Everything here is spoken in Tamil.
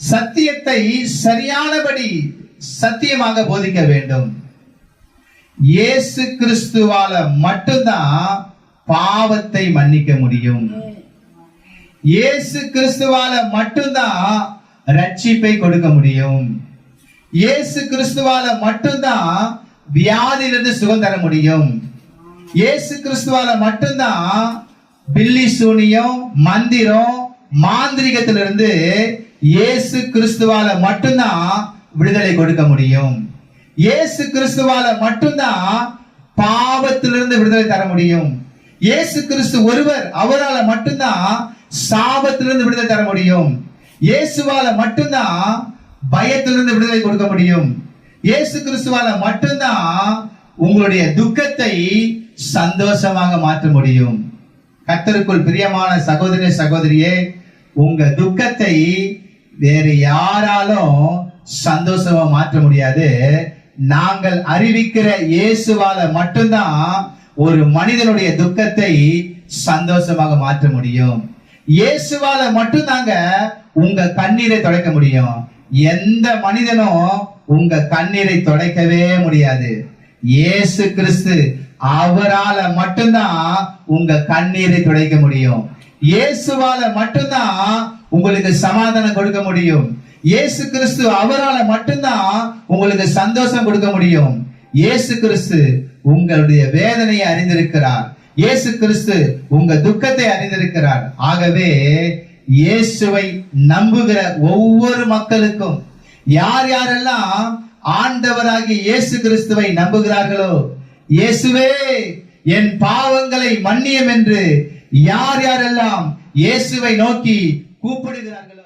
சத்தியத்தை சரியானபடி சத்தியமாக போதிக்க வேண்டும். இயேசு கிறிஸ்துவால மட்டும்தான் பாவத்தை மன்னிக்க முடியும். இயேசு கிறிஸ்துவால மட்டும்தான் ரட்சிப்பை கொடுக்க முடியும். இயேசு கிறிஸ்துவால மட்டும்தான் வியாதியிலிருந்து சுகம் தர முடியும். இயேசு கிறிஸ்துவால மட்டும்தான் பில்லி சூனியம் மந்திரம் மாந்திரிகத்திலிருந்து இயேசு கிறிஸ்துவால மட்டும்தான் விடுதலை கொடுக்க முடியும். இயேசு கிறிஸ்துவால மட்டும்தான் பாவத்திலிருந்து விடுதலை தர முடியும். இயேசு கிறிஸ்து ஒருவர் அவரால மட்டும்தான் சாபத்திலிருந்து விடுதலை தர முடியும். இயேசுவால மட்டும்தான் பயத்திலிருந்து விடுதலை கொடுக்க முடியும். இயேசு கிறிஸ்துவால மட்டும்தான் உங்களுடைய துக்கத்தை சந்தோஷமாக மாற்ற முடியும். கத்தருக்குள் பிரியமான சகோதரி சகோதரியே உங்க துக்கத்தை வேறு யாராலும் சந்தோஷமா மாற்ற முடியாது. நாங்கள் அறிவிக்கிற இயேசுவால மட்டும்தான் ஒரு மனிதனுடைய துக்கத்தை சந்தோஷமாக மாற்ற முடியும். இயேசுவால மட்டும்தாங்க உங்க கண்ணீரை துடைக்க முடியும். எந்த மனிதனும் உங்க கண்ணீரை துடைக்கவே முடியாது. இயேசு கிறிஸ்து அவரால மட்டும்தான் உங்க கண்ணீரை துடைக்க முடியும். இயேசுவால மட்டும்தான் உங்களுக்கு சமாதானம் கொடுக்க முடியும். இயேசு கிறிஸ்து அவரால மட்டும்தான் உங்களுக்கு சந்தோஷம் கொடுக்க முடியும். இயேசு கிறிஸ்து உங்களுடைய வேதனையை அறிந்திருக்கிறார். இயேசு கிறிஸ்து உங்க துக்கத்தை அறிந்திருக்கிறார். ஆகவே இயேசுவை நம்புகிற ஒவ்வொரு மக்களுக்கும் யார் யாரெல்லாம் ஆண்டவராகிய இயேசு கிறிஸ்துவை நம்புகிறார்களோ இயேசுவே என் பாவங்களை மன்னியம் என்று யார் யாரெல்லாம் இயேசுவை நோக்கி கூப்பிடுகிறார்களோ?